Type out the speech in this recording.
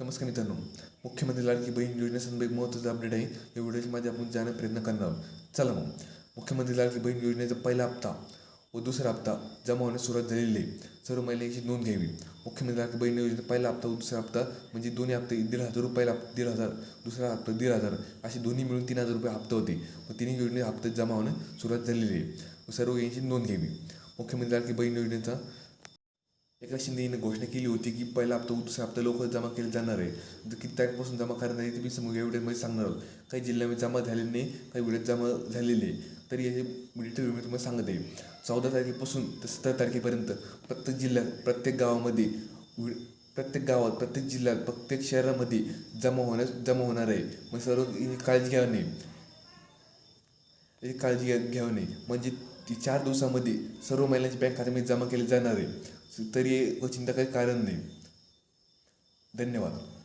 नमस्कार मित्रांनो मुख्यमंत्री लाडकी बहीण योजनेसंदर्भात महत्त्वाचा अपडेट आहे. या व्हिडिओच्या मध्ये आपण जाण्याचा प्रयत्न करणार आहोत. चला मग मुख्यमंत्री लाडकी बहीण योजनेचा पहिला हप्ता व दुसरा हप्ता जमा होण्यास सुरुवात झालेली आहे. सर्व महिलांची नोंद घ्यावी. मुख्यमंत्री लाडकी बहीण योजनेचा पहिला हप्ता व दुसरा हप्ता म्हणजे दोन्ही हप्ते दीड हजार रुपयाला दीड हजार दुसरा हप्ता दीड हजार असे दोन्ही मिळून तीन हजार रुपये हप्ता होते. व तिन्ही योजने हप्ते जमा होण्यास सुरुवात झालेली आहे. व सर्व यांची नोंद घ्यावी. मुख्यमंत्री लाडकी बहीण योजनेचा एका शिंदे यांनी घोषणा केली होती की पहिला हप्ता दुसरा हप्ता लवकर जमा केले जाणार आहे. किती तारखेपासून जमा करणार आहे ते मी समोर या व्हिडिओमध्ये सांगणार आहोत. काही जिल्ह्यामध्ये जमा झालेले नाही काही वेळेत जमा झालेले आहे. तरी हे डिटेल मी तुम्हाला सांगत आहे. चौदा तारखेपासून ते सतरा तारखेपर्यंत प्रत्येक जिल्ह्यात प्रत्येक गावामध्ये वि- प्रत्येक गावात प्रत्येक जिल्ह्यात प्रत्येक शहरामध्ये जमा होण्यास जमा होणार आहे. मग सर्व काळजी घ्यावी नाही याची काळजी घ्या घ्यावी नाही म्हणजे ती चार दिवसामध्ये सर्व महिलांची बँक खात्यामध्ये जमा केले जाणार आहे. तरी व चिंता काही कारण नाही. धन्यवाद.